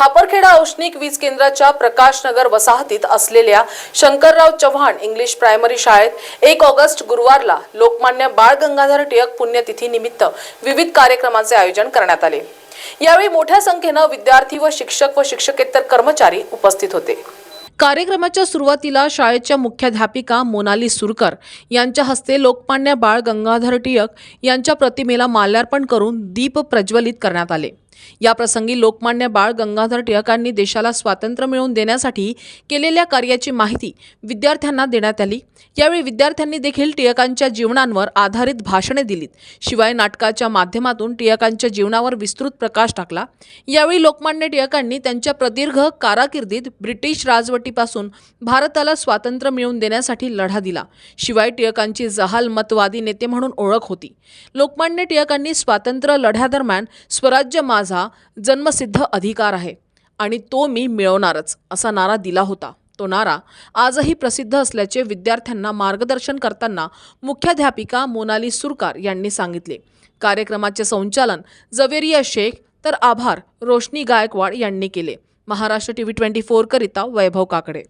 खापरखेडा औष्णिक वीज केंद्राच्या प्रकाशनगर वसाहतीत असलेल्या शंकरराव चव्हाण इंग्लिश प्रायमरी शाळेत एक ऑगस्ट गुरुवारला लोकमान्य बाळ गंगाधर टिळक पुण्यतिथी निमित्त विविध कार्यक्रमांचे आयोजन करण्यात आले. यावेळी मोठ्या संख्येनं विद्यार्थी व शिक्षक व शिक्षकेतर कर्मचारी उपस्थित होते. कार्यक्रमाच्या सुरुवातीला शाळेच्या मुख्याध्यापिका मोनाली सुरकर यांच्या हस्ते लोकमान्य बाळ गंगाधर टिळक यांच्या प्रतिमेला माल्यार्पण करून दीप प्रज्वलित करण्यात आले. याप्रसंगी लोकमान्य बाळ गंगाधर टिळकांनी देशाला स्वातंत्र्य मिळवून देण्यासाठी केलेल्या कार्याची माहिती विद्यार्थ्यांना देण्यात आली. यावेळी विद्यार्थ्यांनी देखील टिळकांच्या जीवनांवर आधारित भाषणे दिलीत. शिवाय नाटकाच्या माध्यमातून टिळकांच्या जीवनावर विस्तृत प्रकाश टाकला. यावेळी लोकमान्य टिळकांनी त्यांच्या प्रदीर्घ काराकिर्दीत ब्रिटिश राजवटीपासून भारताला स्वातंत्र्य मिळवून देण्यासाठी लढा दिला. शिवाय टिळकांची जहाल मतवादी नेते म्हणून ओळख होती. लोकमान्य टिळकांनी स्वातंत्र्य लढ्यादरम्यान स्वराज्य माझा जन्मसिद्ध अधिकार आहे आणि तो मी मिळवणारच असा नारा दिला होता. तो नारा आजही प्रसिद्ध असल्याचे विद्यार्थ्यांना मार्गदर्शन करताना मुख्याध्यापिका मोनाली सुरकार यांनी सांगितले. कार्यक्रमाचे संचालन जवेरिया शेख तर आभार रोशनी गायकवाड यांनी केले. महाराष्ट्र टी व्ही ट्वेंटी फोरकरिता वैभव काकडे.